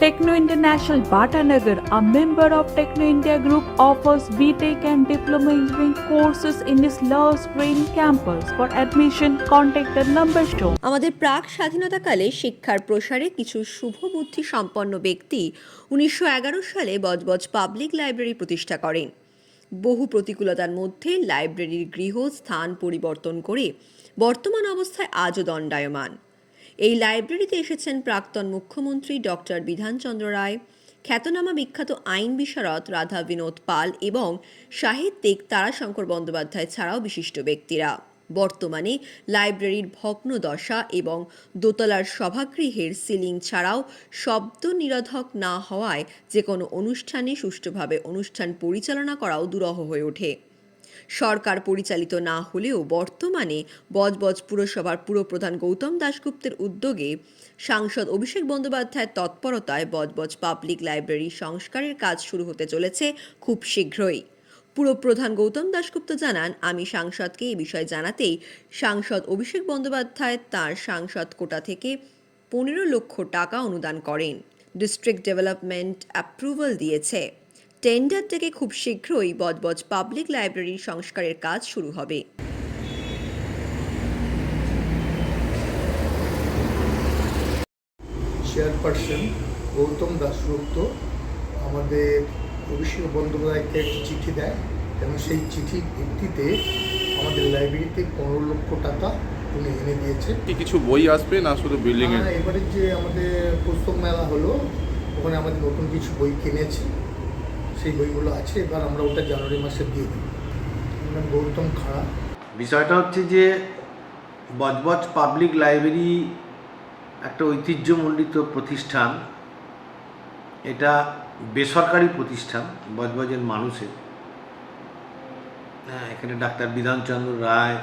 Techno International Bhatanagar, a member of Techno India Group, offers BTEC and Diploma Engineering courses in its Love Green campus. For admission, contact the number shown. আমাদের প্রাক স্বাধীনতাকালে শিক্ষার প্রসারে কিছু শুভ বুদ্ধি সম্পন্ন ব্যক্তি উনিশশো এগারো সালে বজবজ পাবলিক লাইব্রেরি প্রতিষ্ঠা করেন বহু প্রতিকূলতার মধ্যে লাইব্রেরির গৃহ স্থান পরিবর্তন করে বর্তমান অবস্থায় আজও দণ্ডায়মান এই লাইব্রেরিতে এসেছেন প্রাক্তন মুখ্যমন্ত্রী ডক্টর বিধানচন্দ্র রায়, খ্যাতনামা বিখ্যাত আইন বিশারদ রাধা বিনোদ পাল এবং সাহিত্যিক তারাশঙ্কর বন্দ্যোপাধ্যায় ছাড়াও বিশিষ্ট ব্যক্তিরা। বর্তমানে লাইব্রেরির ভগ্ন দশা এবং দোতলার সভাগৃহের সিলিং ছাড়াও শব্দ নিরোধক না হওয়ায় যে কোনো অনুষ্ঠানে সুষ্ঠুভাবে অনুষ্ঠান পরিচালনা করাও দুরহ হয়ে ওঠে। সরকার পরিচালিত না হলেও বর্তমানে বজবজ পুরসভার পুরপ্রধান গৌতম দাশগুপ্তের উদ্যোগে সাংসদ অভিষেক বন্দ্যোপাধ্যায়ের তৎপরতায় বজবজ পাবলিক লাইব্রেরি সংস্কারের কাজ শুরু হতে চলেছে খুব শীঘ্রই। পুরপ্রধান গৌতম দাশগুপ্ত জানান, আমি সাংসদকে এই বিষয়ে জানাতেই সাংসদ অভিষেক বন্দ্যোপাধ্যায় তার সাংসদ কোটা থেকে পনেরো লক্ষ টাকা অনুদান করেন। ডিস্ট্রিক্ট ডেভেলপমেন্ট অ্যাপ্রুভাল দিয়েছে। টেন্ডার থেকে খুব শীঘ্রই বজবজ পাবলিক লাইব্রেরির সংস্কারের কাজ শুরু হবে। চেয়ারপারসন গৌতম দাসগুপ্ত আমাদের অভিষেক বন্দ্যোপাধ্যায়কে একটি চিঠি দেয়। এবং সেই চিঠির ভিত্তিতে আমাদের লাইব্রেরিতে পনেরো লক্ষ টাকা উনি এনে দিয়েছে কি কিছু বই আসবে না শুধু বিল্ডিং এর এবারে যে আমাদের পুস্তক মেলা হলো ওখানে আমাদের নতুন কিছু বই কিনেছি। সেই বইগুলো আছে এবার আমরা ওটা জানুয়ারি মাসে দিয়ে নাম গৌতম খাড়া। বিষয়টা হচ্ছে যে বজবজ পাবলিক লাইব্রেরি একটা ঐতিহ্যমণ্ডিত প্রতিষ্ঠান। এটা বেসরকারি প্রতিষ্ঠান বজবজের মানুষের। হ্যাঁ, এখানে ডাক্তার বিধানচন্দ্র রায়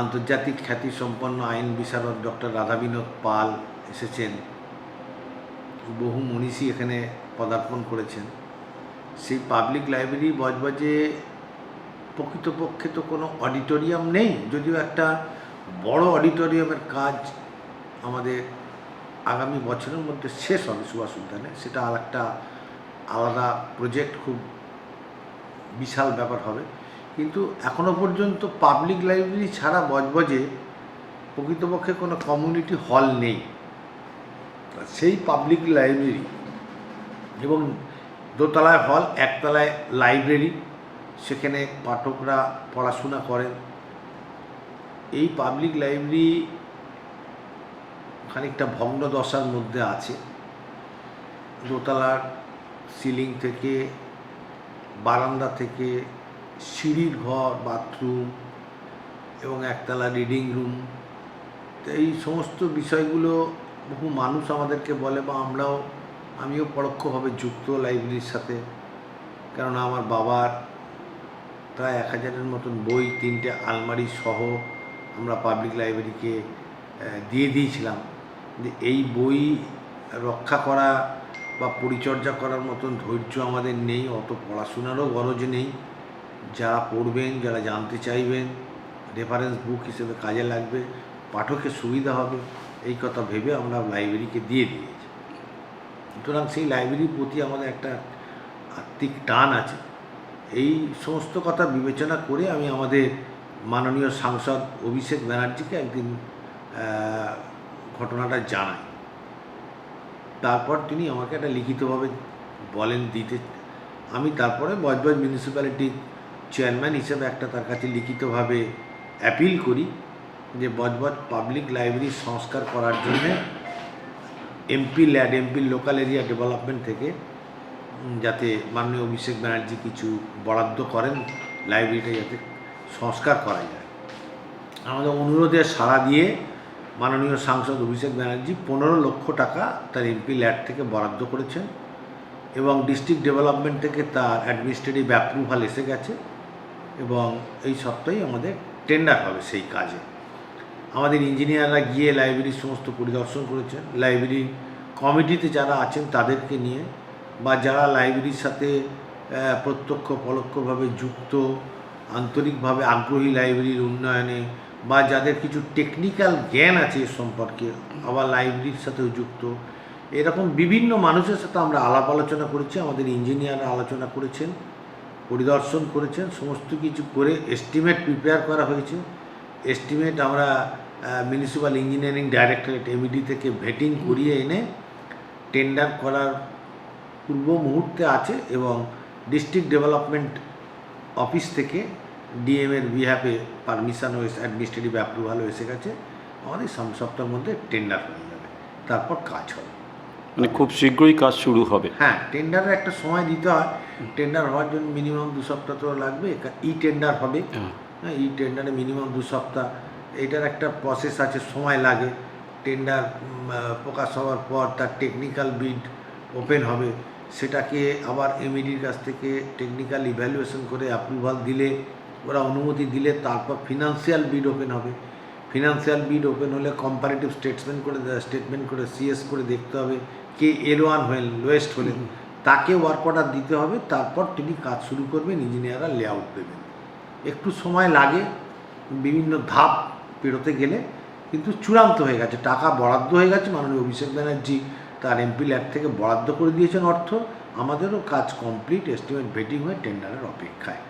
আন্তর্জাতিক খ্যাতিসম্পন্ন আইন বিশারদ ডক্টর রাধাবিনোদ পাল এসেছেন। বহু মনীষী এখানে পদার্পণ করেছেন। সেই পাবলিক লাইব্রেরি বজবজে প্রকৃতপক্ষে তো কোনো অডিটোরিয়াম নেই, যদিও একটা বড় অডিটোরিয়ামের কাজ আমাদের আগামী বছরের মধ্যে শেষ হবে সুভাষ উদ্যানে। সেটা আর একটা আলাদা প্রজেক্ট খুব বিশাল ব্যাপার হবে। কিন্তু এখনও পর্যন্ত পাবলিক লাইব্রেরি ছাড়া বজবজে প্রকৃতপক্ষে কোনো কমিউনিটি হল নেই। সেই পাবলিক লাইব্রেরি এবং দোতলায় হল, একতলায় লাইব্রেরি, সেখানে পাঠকরা পড়াশোনা করেন। এই পাবলিক লাইব্রেরি খানিকটা ভগ্ন দশার মধ্যে আছে। দোতলার সিলিং থেকে, বারান্দা থেকে, সিঁড়ির ঘর, বাথরুম এবং একতলা রিডিং রুম। তো এই সমস্ত বিষয়গুলো বহু মানুষ আমাদেরকে বলে বা আমরাও আমিও পরোক্ষভাবে যুক্ত লাইব্রেরির সাথে, কেননা আমার বাবার প্রায় এক হাজারের মতন বই, তিনটে আলমারি সহ আমরা পাবলিক লাইব্রেরিকে দিয়ে দিয়েছিলাম। যে এই বই রক্ষা করা বা পরিচর্যা করার মতন ধৈর্য আমাদের নেই, অত পড়াশোনারও গরজ নেই। যারা পড়বেন, যারা জানতে চাইবেন রেফারেন্স বুক হিসেবে কাজে লাগবে, পাঠকের সুবিধা হবে, এই কথা ভেবে আমরা লাইব্রেরিকে দিয়ে দিয়েছি। সুতরাং সেই লাইব্রেরির প্রতি আমাদের একটা আত্মিক টান আছে। এই সমস্ত কথা বিবেচনা করে আমি আমাদের মাননীয় সাংসদ অভিষেক ব্যানার্জিকে একদিন ঘটনাটা জানাই। তারপর তিনি আমাকে একটা লিখিতভাবে বলেন, দিতে। আমি তারপরে বজবজ মিউনিসিপ্যালিটির চেয়ারম্যান হিসেবে একটা তার কাছে লিখিতভাবে অ্যাপিল করি যে বজবজ পাবলিক লাইব্রেরি সংস্কার করার জন্যে MP LAD MP local area development থেকে যাতে মাননীয় অভিষেক ব্যানার্জি কিছু বরাদ্দ করেন লাইব্রেরিটা যাতে সংস্কার করা যায়। আমাদের অনুরোধে সাড়া দিয়ে মাননীয় সাংসদ অভিষেক ব্যানার্জি পনেরো লক্ষ টাকা তার এমপি ল্যাড থেকে বরাদ্দ করেছেন এবং ডিস্ট্রিক্ট ডেভেলপমেন্ট থেকে তার অ্যাডমিনিস্ট্রেটিভ অ্যাপ্রুভাল এসে গেছে এবং এই সপ্তাহেই আমাদের টেন্ডার হবে সেই কাজে। আমাদের ইঞ্জিনিয়াররা গিয়ে লাইব্রেরির সমস্ত পরিদর্শন করেছেন। লাইব্রেরির কমিটিতে যারা আছেন তাদেরকে নিয়ে বা যারা লাইব্রেরির সাথে প্রত্যক্ষ, পরোক্ষভাবে যুক্ত, আন্তরিকভাবে আগ্রহী লাইব্রেরির উন্নয়নে বা যাদের কিছু টেকনিক্যাল জ্ঞান আছে এ সম্পর্কে, আবার লাইব্রেরির সাথেও যুক্ত। এরকম বিভিন্ন মানুষের সাথে আমরা আলাপ আলোচনা করেছি, আমাদের ইঞ্জিনিয়াররা আলোচনা করেছেন, পরিদর্শন করেছেন, সমস্ত কিছু করে এস্টিমেট প্রিপেয়ার করা হয়েছে। এস্টিমেট আমরা মিউনিসিপ্যাল ইঞ্জিনিয়ারিং ডাইরেক্টরেট এমইডি থেকে ভেটিং করিয়ে এনে টেন্ডার করার পূর্ব মুহূর্তে আছে এবং ডিস্ট্রিক্ট ডেভেলপমেন্ট অফিস থেকে ডিএম এর বিহাফে পারমিশন ও অ্যাডমিনিস্ট্রেটিভ অ্যাপ্রুভালও এসে গেছে। আমাদের সাম সপ্তাহের মধ্যে টেন্ডার হয়ে যাবে। তারপর কাজ হবে। মানে খুব শীঘ্রই কাজ শুরু হবে। হ্যাঁ টেন্ডারের একটা সময় দিতে হয়। টেন্ডার হওয়ার জন্য মিনিমাম দু সপ্তাহ তো লাগবে। ই টেন্ডার হবে। হ্যাঁ। এই টেন্ডারে মিনিমাম দু সপ্তাহ। এটার একটা প্রসেস আছে সময় লাগে। টেন্ডার প্রকাশ হওয়ার পর তার টেকনিক্যাল বিড ওপেন হবে। সেটাকে আবার এমইডির কাছ থেকে টেকনিক্যাল ইভ্যালুয়েশন করে অ্যাপ্রুভাল দিলে ওরা অনুমতি দিলে তারপর ফিনান্সিয়াল বিড ওপেন হবে। ফিনান্সিয়াল বিড ওপেন হলে কম্পারেটিভ স্টেটমেন্ট করে স্টেটমেন্ট করে সিএস করে দেখতে হবে কে এল ওয়ান হলেন লোয়েস্ট হলেন। তাকে ওয়ার্ক অর্ডার দিতে হবে তারপর তিনি কাজ শুরু করবেন ইঞ্জিনিয়াররা লেআউট দেবেন। একটু সময় লাগে, বিভিন্ন ধাপ পেরোতে গেলে, কিন্তু চূড়ান্ত হয়ে গেছে, টাকা বরাদ্দ হয়ে গেছে। মাননীয় অভিষেক ব্যানার্জি তার এমপি ল্যাব থেকে বরাদ্দ করে দিয়েছেন অর্থ। আমাদেরও কাজ কমপ্লিট এস্টিমেট ভেটিং হয়ে টেন্ডারের অপেক্ষায়।